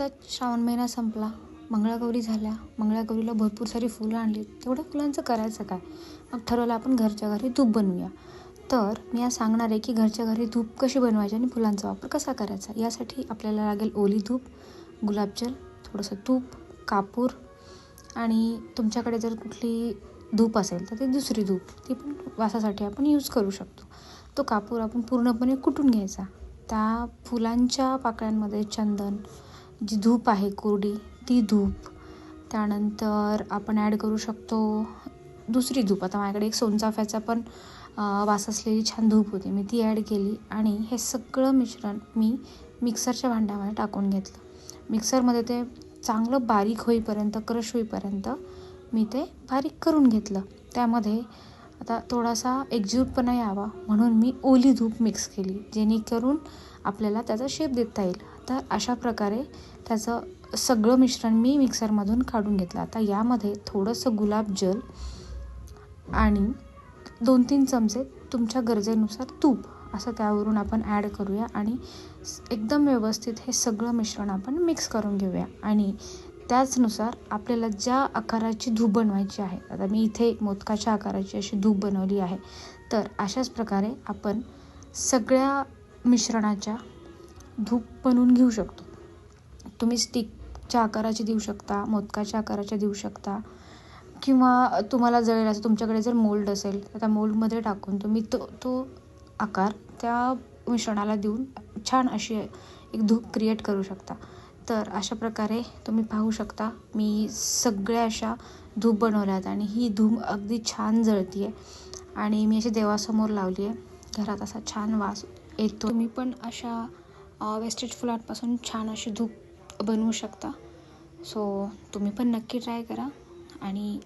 आत्ताच श्रावण महिना संपला. मंगळागौरी झाल्या. मंगळागौरीला भरपूर सारी फुलं आणली. तेवढ्या फुलांचं करायचं काय? मग ठरवलं आपण घरच्या घरी धूप बनवूया. तर मी आज सांगणार आहे की घरच्या घरी धूप कशी बनवायची आणि फुलांचा वापर कसा करायचा? यासाठी आपल्याला लागेल ओली धूप गुलाबजल थोडंसं तूप कापूर आणि तुमच्याकडे जर कुठली धूप असेल तर ती दुसरी धूप. ती पण वासासाठी आपण यूज करू शकतो. तो कापूर आपण पूर्णपणे कुटून घ्यायचा. त्या फुलांच्या पाकळ्यांमध्ये चंदन जी धूप आहे कोरडी ती धूप. त्यानंतर आपण ॲड करू शकतो दुसरी धूप. आता माझ्याकडे एक सोनचाफ्याचा पण वास असलेली छान धूप होती. मी ती ॲड केली आणि हे सगळं मिश्रण मी मिक्सरच्या भांड्यामध्ये टाकून घेतलं. मिक्सरमध्ये ते चांगलं बारीक होईपर्यंत क्रश होईपर्यंत मी ते बारीक करून घेतलं. त्यामध्ये आता थोडासा एकजूटपणा यावा म्हणून मी ओली धूप मिक्स केली जेणेकरून आपल्याला त्याचा शेप देता येईल. तर अशा प्रकारे त्याचं सगळं मिश्रण मी मिक्सरमधून काढून घेतलं. आता यामध्ये थोडंसं गुलाब जल आणि दोन तीन चमचे तुमच्या गरजेनुसार तूप असं त्यावरून आपण ॲड करूया आणि एकदम व्यवस्थित हे सगळं मिश्रण आपण मिक्स करून घेऊया. आणि त्याचनुसार आपल्याला ज्या आकाराची धूप बनवायची आहे आता मी इथे मोदकाच्या आकाराची अशी धूप बनवली आहे तर अशाच प्रकारे आपण सगळ्या मिश्रणाच्या धूप बनवून घेऊ शकतो. तुम्ही स्टिकच्या आकाराची देऊ शकता मोदकाच्या आकाराच्या देऊ शकता किंवा तुम्हाला जळेल असं तुमच्याकडे जर मोल्ड असेल तर त्या मोल्डमध्ये टाकून तुम्ही तो तो आकार त्या मिश्रणाला देऊन छान अशी एक धूप क्रिएट करू शकता. तर अशा प्रकारे तुम्ही पाहू शकता मी सगळ्या अशा धूप बनवल्यात आणि ही धूप अगदी छान जळती आहे आणि मी अशी देवासमोर लावली आहे. घरात असा छान वास येतो. तुम्ही पण अशा वेस्टेज फुलांपासून छान अशी धूप बनवू शकता. सो तुम्ही पण नक्की ट्राय करा आणि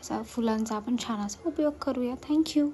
असा फुलांचा आपण छान असा उपयोग करूया. थँक्यू